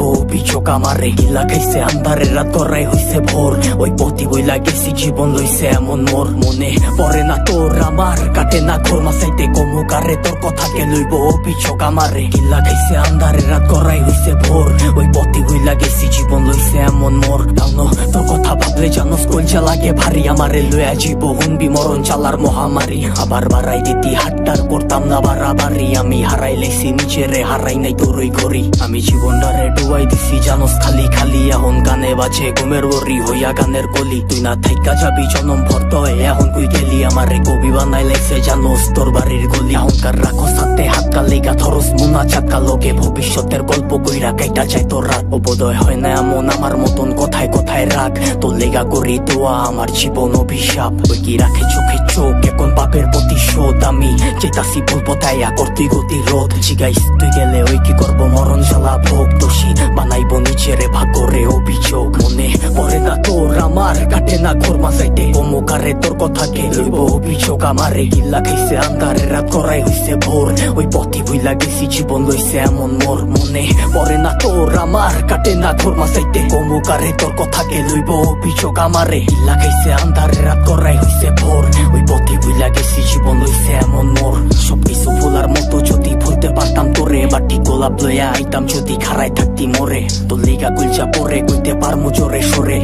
অভিযোগ আমারে গিলা খাইছে, আন্ধারে রাত করাই হইছে ভোর। ওই পতি বইলা গেছি জীবন লইছে এমন মোর মনে। পরে না তোর আমার কাটে না ঘোর মাসাইতে কমুকারে তোর কথাকে লইব? পিছক আমারে গিলা খাইছে, আন্ধারে রাত করাই হইছে ভোর। ওই পতি বইলা গেছি জীবন লইছে এমন মোর। জানো তোর কথা ভাবলে জানো কলজা লাগে ভারী, আমারে লয়া জীব হুনবি মরণ চালার মহামারী। আবার বাড়াই দিতি হাট্টার করতাম না বাড়াবাড়ি। আমি হারাই লেছি নিজেরে হারাই নাই তোরই ঘড়ি। আমি জীবনটারে ডুবাই দিছি, জানোস খালি খালি, এখন গানে বাজে ঘুমের ওরি, হইয়া গানের কলি। তুই না থাইকা যাবি, জনম ভর্ত এখন তুই গেলি আমারে কবি বানাই তোর বাড়ির গলি। অহংকার রাখো সাথে হাত থরস মুনা চাকা লোকে ভবিষ্যতের গল্প কইরা কাইটা চাই তোর রাত উপদয় হয় না এমন আমার মতন, কথায় কথায় রাখ তোর লেগা করি দোয়া, আমার জীবন অভিশাপ। ওই কি রাখে চোখে চোখ, এখন বাপের প্রতিশোধ আমি। চেতাসি বলব তাই করতুই গতি রোধ। জিগাইস, তুই গেলে ওই কি করব? মরণ জ্বালা ভোগ দোষী। বানাইবো নিজেরে ভাগরে অভিযোগ। মনে পড়ে না তোর আমার, কাটে না ঘোর মাসাইতে কমুকারে তোর কথাকে লইব? অভিযোগ আমারে গিল্লা খাইছে, আন্ধারে রাত করাই হইছে ভোর। ওই পথি ভুইলা গেছি, জীবন লইছে এমন মোর মনে। পরে না তোর আমার, কাটে না ঘোর মাসাইতে কমুকারে তোর কথাকে লইব? অভিযোগ আমারে গিল্লা খাইছে, আন্ধারে রাত করাই হইছে ভোর। ওই পথি ভুইলা গেছি, জীবন লইছে এমন মোর। সবকিছু ভোলার মতো যদি ভুলতে পারতাম তোরে বাটি গোলাপ লইয়া আইতাম। যদি খারাই থাকতি মোরে, তোর লিগা গুলচা পরে, কইতে পারমু জোরে সরে।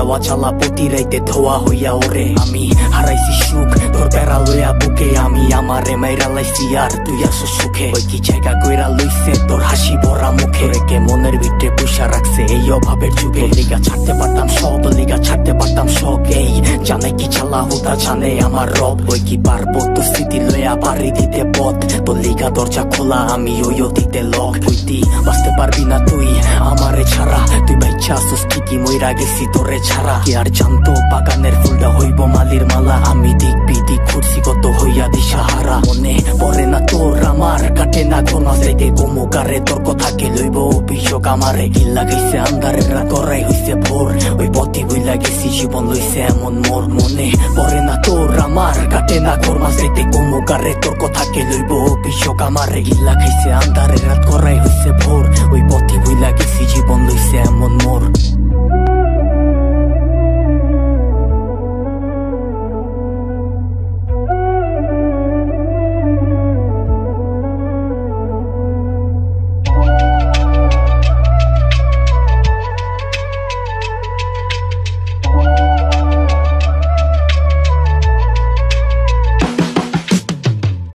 দেওয়া চালা প্রতি রাইতে ধোয়া হইয়া ওরে। আমি হারাইছি সুখ তোর বেড়া লইয়া বুকে আমি আমারে মাইরা লাইছি আর তুই আসো সুখে। ওই কি জায়গা কইরা লইছে তোর হাসি ভরা মুখে? রেখে মনের ভিতরে পুষা রাখছে এই অভাবের যুগে? লিগা ছাড়তে পারতাম সব লিগা ছাড়তে পারতাম সব এই জানে কি চালা হুদা জানে আমার রব? ওই কি পারব তোর স্মৃতি লইয়া পারি দিতে পথ? তোর লিগা দরজা খোলা, আমি ওই অতীতে লক। হইতি বাঁচতে পারবি না তুই? আমারে ছাড়া। তুই বাইচ্ছা আসুস ঠিকই, মইরা গেছি তোরে ছাড়া। কি আর জানতো বাগানের ফুলটা হইব মালির মালা? আমি দিক বিদিক ঘুরছি কত হইয়া দিশাহারা। মনে পড়ে না তোর আমার, কাটে না ঘন সাইতে গোমুকারে তোর কথাকে লইব অভিযোগ আমারে। গিল্লা গেছে আন্ধারে করাই হইছে ভোর। ওই পথে বইলা গেছি, জীবন লইছে এমন মোর। মনে পড়ে না তোর আমার, কাটে না ঘর মাসাইতে গোমুকারে তোর কথাকে লইব অভিযোগ আমারে। গিল্লা খাইছে আন্ধারে রাত করাই হইছে ভোর। ওই পথে